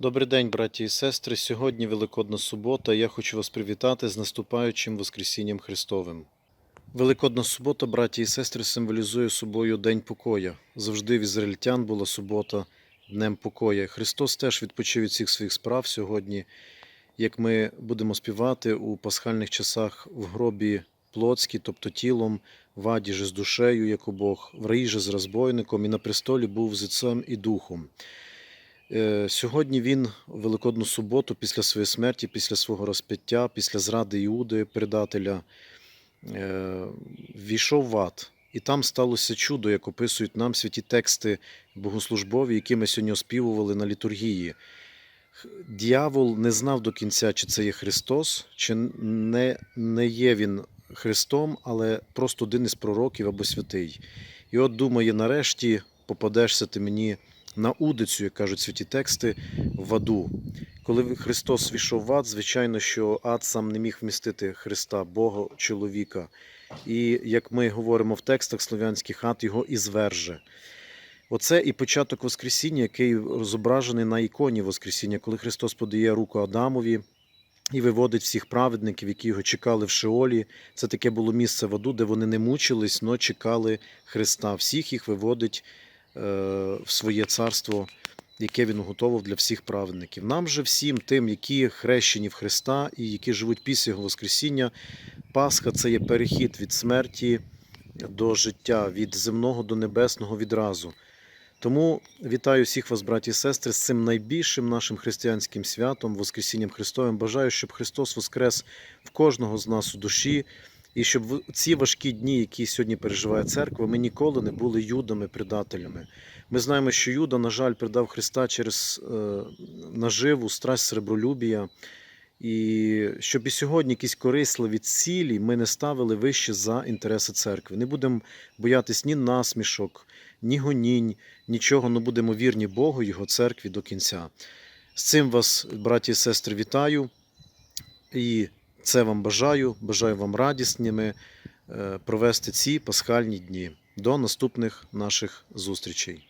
Добрий день, браті і сестри. Сьогодні Великодна субота. Я хочу вас привітати з наступаючим Воскресінням Христовим. Великодна субота, браті і сестри, символізує собою День покоя. Завжди в ізраїльтян була субота днем покоя. Христос теж відпочив від всіх своїх справ сьогодні, як ми будемо співати у пасхальних часах в гробі плотській, тобто тілом, в аді з душею, як у Бог, в раї же з розбойником, і на престолі був з Отцем і Духом. Е, Сьогодні він Великодну суботу, після своєї смерті, після свого розп'яття, після зради Іуди, предателя, е, війшов в ад. І там сталося чудо, як описують нам святі тексти богослужбові, які ми сьогодні оспівували на літургії. Д'явол не знав до кінця, чи це є Христос, чи не, не є він Христом, але просто один із пророків або святий. І от думає, нарешті попадешся ти мені на удицю, як кажуть святі тексти, в аду. Коли Христос війшов в ад, звичайно, що ад сам не міг вмістити Христа, Бога, чоловіка. І як ми говоримо в текстах слов'янських, ад його і зверже. Оце і початок Воскресіння, який зображений на іконі Воскресіння, коли Христос подає руку Адамові і виводить всіх праведників, які його чекали в Шеолі. Це таке було місце в аду, де вони не мучились, но чекали Христа. Всіх їх виводить в своє царство, яке він уготовив для всіх праведників. Нам же всім, тим, які хрещені в Христа і які живуть після Його Воскресіння, Пасха це є перехід від смерті до життя, від земного до небесного відразу. Тому вітаю всіх вас, браті і сестри, з цим найбільшим нашим християнським святом, Воскресінням Христовим. Бажаю, щоб Христос воскрес в кожного з нас у душі, і щоб в ці важкі дні, які сьогодні переживає церква, ми ніколи не були юдами, предателями. Ми знаємо, що Юда, на жаль, предав Христа через е, наживу, страсть серебролюбія. І щоб і сьогодні якісь корисливі цілі ми не ставили вище за інтереси церкви. Не будемо боятись ні насмішок, ні гонінь, нічого, але будемо вірні Богу, Його церкві до кінця. З цим вас, браті і сестри, вітаю. І це вам бажаю. Бажаю вам радісними е, провести ці пасхальні дні. До наступних наших зустрічей.